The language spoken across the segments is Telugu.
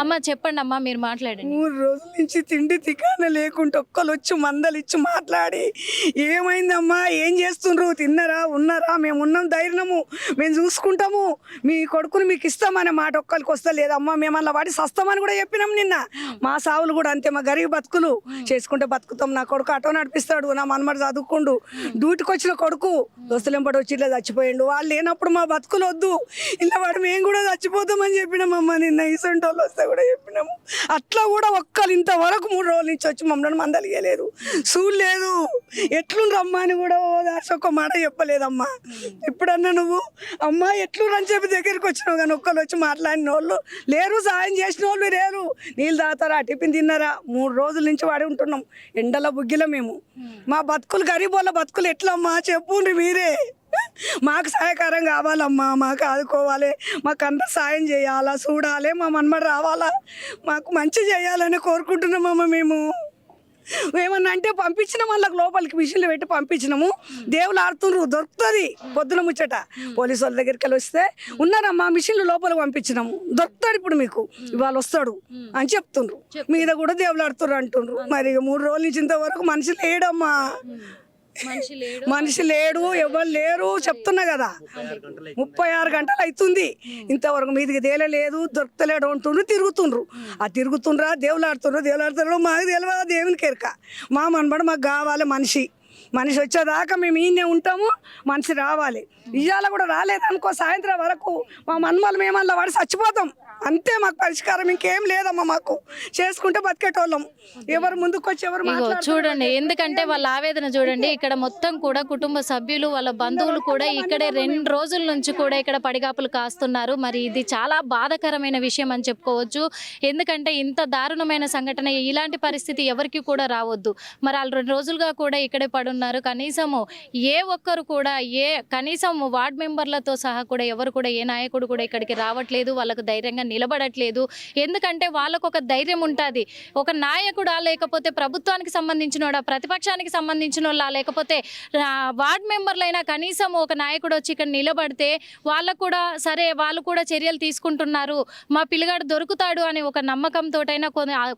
అమ్మ చెప్పండి అమ్మా మీరు మాట్లాడండి. మూడు రోజుల నుంచి తిండి తికాన లేకుంటే ఒక్కరు వచ్చి మందలు ఇచ్చి మాట్లాడి ఏమైందమ్మా ఏం చేస్తుండ్రు తిన్నారా ఉన్నారా మేము ఉన్నాం ధైర్యము మేము చూసుకుంటాము మీ కొడుకుని మీకు ఇస్తామనే మాట ఒక్కరికి వస్తా లేదమ్మా మేము అలా వాడి సస్తామని కూడా చెప్పినాం నిన్న. మా సావులు కూడా అంతే మా గరీబ్ బతుకులు చేసుకుంటే బతుకుతాం నా కొడుకు ఆటో నడిపిస్తాడు నా మనమడు చదువుకుండు డ్యూటీకి వచ్చిన కొడుకు దోస్తులెంపటి వచ్చి ఇట్లా చచ్చిపోయిండు వాళ్ళు లేనప్పుడు మా బతుకులు వద్దు ఇలా వాడు మేము కూడా చచ్చిపోతామని చెప్పినామమ్మా నిన్న ఈసంటోళ్ళు వాళ్ళు అంతా కూడా చెప్పినాము. అట్లా కూడా ఒక్కరు ఇంతవరకు మూడు రోజుల నుంచి వచ్చి మమ్మల్ని మందలిగలేరు చూడలేదు ఎట్లు రమ్మా అని కూడా ఓ దాసి ఒక మాట చెప్పలేదమ్మా. ఎప్పుడన్నా నువ్వు అమ్మా ఎట్లు అని చెప్పి దగ్గరికి వచ్చినావు కానీ ఒక్కరు వచ్చి మాట్లాడిన వాళ్ళు లేరు సాయం చేసిన వాళ్ళు లేరు. నీళ్ళు తాగుతారా టిఫిన్ తిన్నారా? మూడు రోజుల నుంచి వాడి ఉంటున్నాం. ఎండల బుగ్గిల మేము. మా బతుకులు గరీబ్ వాళ్ళ బతుకులు ఎట్లమ్మా? చెప్పు మీరే. మాకు సహాయకారం కావాలమ్మా మాకు ఆదుకోవాలి మాకు అంత సాయం చేయాలా చూడాలి మా మన్మడు రావాలా మాకు మంచి చేయాలని కోరుకుంటున్నామమ్మ మేము. ఏమన్నా అంటే పంపించినాం వాళ్ళకి లోపలికి మిషన్లు పెట్టి పంపించినాము. దేవులు ఆడుతుండ్రు దొరుకుతుంది పొద్దున ముచ్చట. పోలీసు వాళ్ళ దగ్గరికి వెళ్ళి వస్తే ఉన్నారమ్మా మిషన్లు లోపలికి పంపించినాము దొరుకుతాడు ఇప్పుడు మీకు ఇవాళ వస్తాడు అని చెప్తుండ్రు. మీద కూడా దేవులు ఆడుతుర్రు అంటుండ్రు. మరి మూడు రోజుల నుంచి ఇంతవరకు మనిషి లేడమ్మా. మనిషి లేడు. ఎవరు లేరు చెప్తున్నా కదా. ముప్పై ఆరు గంటలు అవుతుంది ఇంతవరకు మీదికి తేలలేదు దొరకలేడు అంటుండ్రు తిరుగుతుండ్రు. ఆ తిరుగుతుండ్రా దేవులు ఆడుతుండ్రు దేవులు ఆడుతుండ్రు మాకు తెలియదు దేవుని కెరక మా మనబడి మాకు కావాలి మనిషి. మనిషి వచ్చేదాకా మేము ఈయనే ఉంటాము మనిషి రావాలి. ఇవాళ కూడా రాలేదనుకో సాయంత్రం వరకు మా మన్మలు మేమల్లా వాడి చచ్చిపోతాం. అంతే మాకు పరిష్కారం ఇంకేం లేదమ్మా మాకు. చేసుకుంటే బతికేటోళ్ళం. ఎవరు ముందుకు వచ్చి ఎవరు చూడండి ఎందుకంటే వాళ్ళ ఆవేదన చూడండి ఇక్కడ మొత్తం కూడా కుటుంబ సభ్యులు వాళ్ళ బంధువులు కూడా ఇక్కడే రెండు రోజుల నుంచి కూడా ఇక్కడ పడిగాపులు కాస్తున్నారు. మరి ఇది చాలా బాధాకరమైన విషయం అని చెప్పుకోవచ్చు. ఎందుకంటే ఇంత దారుణమైన సంఘటన ఇలాంటి పరిస్థితి ఎవరికి కూడా రావద్దు. మరి వాళ్ళు రెండు రోజులుగా కూడా ఇక్కడే పడున్నారు కనీసము ఏ ఒక్కరు కూడా ఏ కనీసం వార్డ్ మెంబర్లతో సహా కూడా ఎవరు కూడా ఏ నాయకుడు కూడా ఇక్కడికి రావట్లేదు వాళ్ళకు ధైర్యంగా నిలబడట్లేదు. ఎందుకంటే వాళ్ళకు ఒక ధైర్యం ఉంటుంది. ఒక నాయకుడా లేకపోతే ప్రభుత్వానికి సంబంధించినోడా ప్రతిపక్షానికి సంబంధించిన వాళ్ళ లేకపోతే వార్డ్ మెంబర్లైనా కనీసం ఒక నాయకుడు వచ్చి ఇక్కడ నిలబడితే వాళ్ళకు కూడా సరే వాళ్ళు కూడా చర్యలు తీసుకుంటున్నారు. మా పిల్లగాడు దొరుకుతాడు అనే ఒక నమ్మకంతోటైనా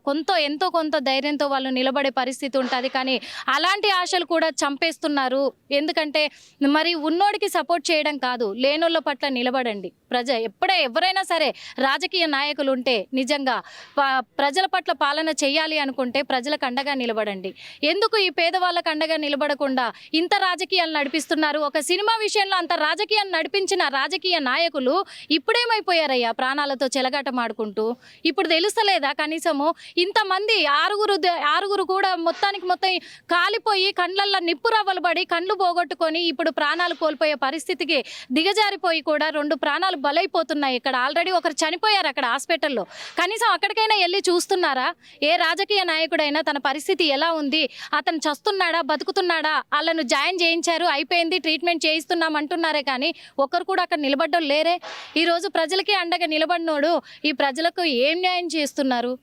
కొంత ఎంతో కొంత ధైర్యంతో వాళ్ళు నిలబడే పరిస్థితి ఉంటుంది. కానీ అలాంటి ఆశలు కూడా చంపేస్తున్నారు. ఎందుకంటే మరి ఉన్నోడికి సపోర్ట్ చేయడం కాదు లేనోళ్ళ పట్ల నిలబడండి. ప్రజ ఎప్పుడే ఎవరైనా సరే రాజకీయ నాయకులు ఉంటే నిజంగా ప- ప్రజల పట్ల పాలన చేయాలి అనుకుంటే ప్రజలకు అండగా నిలబడండి. ఎందుకు ఈ పేదవాళ్ళకు అండగా నిలబడకుండా ఇంత రాజకీయాలు నడిపిస్తున్నారు? ఒక సినిమా విషయంలో అంత రాజకీయాలు నడిపించిన రాజకీయ నాయకులు ఇప్పుడేమైపోయారయ్యా ప్రాణాలతో చెలగాటమాడుకుంటూ? ఇప్పుడు తెలుస్తలేదా కనీసము ఇంతమంది ఆరుగురు ఆరుగురు కూడా మొత్తానికి మొత్తం కాలిపోయి కండ్ల కండ్లల్లో నిప్పు రవ్వలు పడి కండ్లు పోగొట్టుకొని ఇప్పుడు ప్రాణాలు కోల్పోయే పరిస్థితికి దిగజారిపోయి కూడా రెండు ప్రాణాలు బలైపోతున్నాయి. ఇక్కడ ఆల్రెడీ ఒకరు చనిపోయారు అక్కడ హాస్పిటల్లో. కనీసం అక్కడికైనా వెళ్ళి చూస్తున్నారా? ఏ రాజకీయ నాయకుడైనా తన పరిస్థితి ఎలా ఉంది? అతను చస్తున్నాడా? బతుకుతున్నాడా? వాళ్ళను జాయిన్ చేయించారు అయిపోయింది ట్రీట్మెంట్ చేయిస్తున్నాం అంటున్నారే కానీ ఒక్కరు కూడా అక్కడ నిలబడ్డం లేరే. ఈరోజు ప్రజలకి అండగా నిలబడినోడు ఈ ప్రజలకు ఏం న్యాయం చేస్తున్నారు?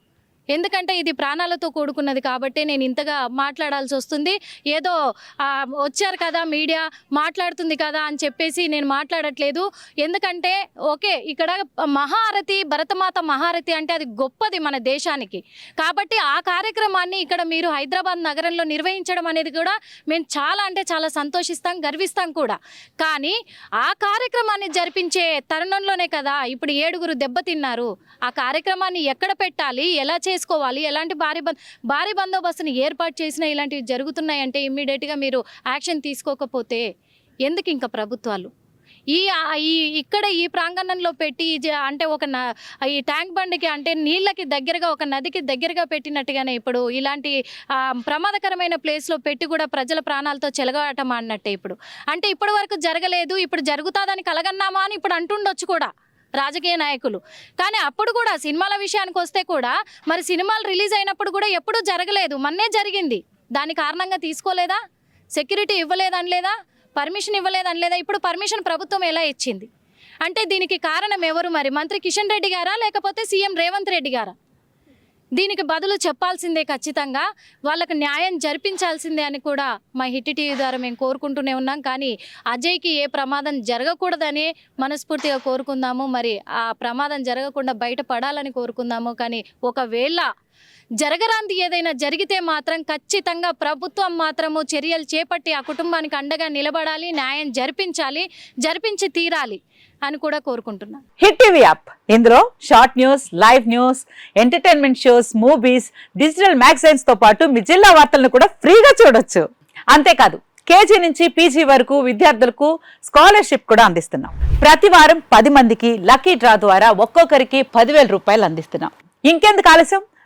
ఎందుకంటే ఇది ప్రాణాలతో కూడుకున్నది కాబట్టి నేను ఇంతగా మాట్లాడాల్సి వస్తుంది. ఏదో వచ్చారు కదా మీడియా మాట్లాడుతుంది కదా అని చెప్పేసి నేను మాట్లాడట్లేదు. ఎందుకంటే ఓకే ఇక్కడ మహారతి భరతమాత మహారతి అంటే అది గొప్పది మన దేశానికి. కాబట్టి ఆ కార్యక్రమాన్ని ఇక్కడ మీరు హైదరాబాద్ నగరంలో నిర్వహించడం అనేది కూడా మేము చాలా అంటే చాలా సంతోషిస్తాం గర్విస్తాం కూడా. కానీ ఆ కార్యక్రమాన్ని జరిపించే తరుణంలోనే కదా ఇప్పుడు ఏడుగురు దెబ్బతిన్నారు ఆ కార్యక్రమాన్ని ఎక్కడ పెట్టాలి? ఎలా చేసుకోవాలి. ఎలాంటి భారీ బంద్ భారీ బందోబస్తుని ఏర్పాటు చేసినా ఇలాంటివి జరుగుతున్నాయంటే ఇమ్మీడియట్గా మీరు యాక్షన్ తీసుకోకపోతే ఎందుకు ఇంకా ప్రభుత్వాలు? ఈ ఈ ఇక్కడ ఈ ప్రాంగణంలో పెట్టి అంటే ఒక ఈ ట్యాంక్ బండికి అంటే నీళ్ళకి దగ్గరగా ఒక నదికి దగ్గరగా పెట్టినట్టుగానే ఇప్పుడు ఇలాంటి ప్రమాదకరమైన ప్లేస్లో పెట్టి కూడా ప్రజల ప్రాణాలతో చెలగాటం అన్నట్టే ఇప్పుడు. అంటే ఇప్పటి వరకు జరగలేదు ఇప్పుడు జరుగుతుందని కలగన్నామా అని ఇప్పుడు అంటుండొచ్చు కూడా. రాజకీయ నాయకులు. కానీ అప్పుడు కూడా సినిమాల విషయానికి వస్తే కూడా మరి సినిమాలు రిలీజ్ అయినప్పుడు కూడా ఎప్పుడూ జరగలేదు. మొన్నే జరిగింది. దాని కారణంగా తీసుకోలేదా? సెక్యూరిటీ ఇవ్వలేదని లేదా పర్మిషన్ ఇవ్వలేదని లేదా ఇప్పుడు పర్మిషన్ ప్రభుత్వం ఎలా ఇచ్చింది? అంటే దీనికి కారణం ఎవరు మరి? మంత్రి కిషన్ రెడ్డి గారా? లేకపోతే సీఎం రేవంత్ రెడ్డి గారా? దీనికి బదులు చెప్పాల్సిందే ఖచ్చితంగా. వాళ్ళకు న్యాయం జరిపించాల్సిందే అని కూడా మా హిట్ టీవీ ద్వారా మేము కోరుకుంటూనే ఉన్నాం. కానీ అజయ్కి ఏ ప్రమాదం జరగకూడదని మనస్ఫూర్తిగా కోరుకుందాము. మరి ఆ ప్రమాదం జరగకుండా బయటపడాలని కోరుకుందాము. కానీ ఒకవేళ జరగరాంది ఏదైనా జరిగితే మాత్రం ఖచ్చితంగా ప్రభుత్వం మాత్రము చర్యలు చేపట్టి ఆ కుటుంబానికి అండగా నిలబడాలి న్యాయం జరిపించాలి జరిపించి తీరాలి అని కూడా కోరుకుంటున్నాను హిట్ టీవీ యాప్. ఇందులో short news live news entertainment shows movies digital మ్యాగజైన్స్తో పాటు మీ జిల్లా వార్తలను కూడా ఫ్రీగా చూడొచ్చు. అంతేకాదు కేజీ నుంచి పీజీ వరకు విద్యార్థులకు స్కాలర్షిప్ కూడా అందిస్తున్నాం. ప్రతి వారం పది మందికి లక్కీ డ్రా ద్వారా ఒక్కొక్కరికి పదివేల రూపాయలు అందిస్తున్నాం. ఇంకెందుకు ఆలస్యం?